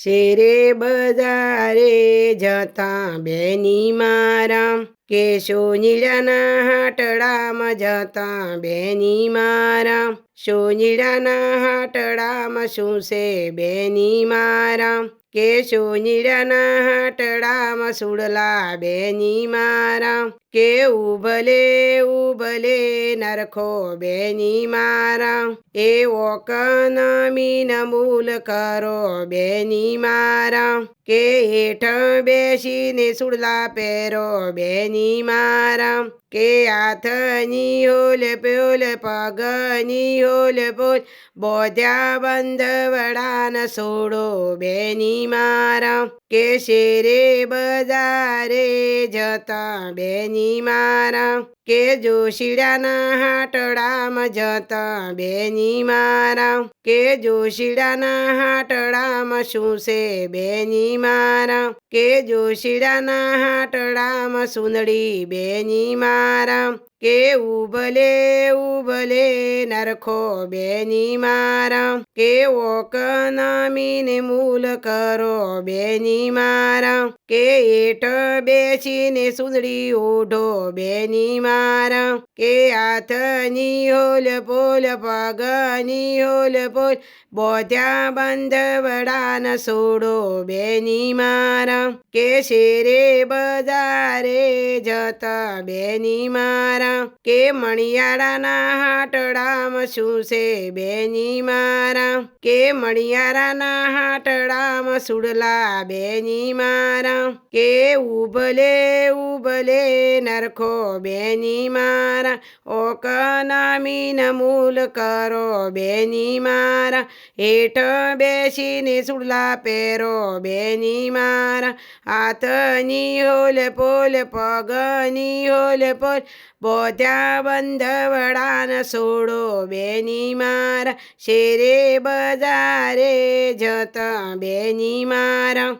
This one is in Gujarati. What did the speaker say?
શેરે બજારે જતા બેની મારા કેશો નીડાના હાટડામાં જતા બેની મારા સોનીડાના હાટડામાં શું છે બેની મારા કે સોનીડાના હાટડામાં સુડલા બેની મારા કે ઉભલે ઉભલે નરખો બેની મારા એ ઓક નમી મૂલ કરો બેની મારા કે હેઠ બેસીને સુડલા પહેરો બેની મારા કે હાથની હોલ પોલ પગની હોલ પોલ બોધ્યા બંધવડાન સોડો બેની મારા કે શેરે બજારે જતા બેની મારા કે જોશીડાના હાટડામાં જતા બેની મારા કે જોશીડાના હાટડામાં શું છે બેની મારા કે જોશીડાના હાટડામાં સુંદડી બેની મારા કે ઉભલે ઉભલે નરખો બેની મારા કે ઓક નામીને મૂલ કરો બેની મારા કે એટ બેસીને સુંદડી ઓઢો બેની મારા કે હાથની હોલ પોલ પગની હોલ પોલ બોધ્યા બંધવડાન સોડો બેની મારા કે શેરે બજારે જતા બેની મારા કે મણિયાળાના હાટડામાં શું છે બેની મારા કે મણિયારાના હાટડામાં સુડલા બેની મારા કે ઉભલે ઉભલે નરખો બેની મારા ઓકના મીન મૂલ કરો બેની મારા હેઠ બેસીને સુડલા પહેરો બેની મારા હાથની હોલ પોલ પગની હોલ પોલ બોધ્યા બંધવડાન સોડો બેની મારા શેરે બજારે જતા બેની મારા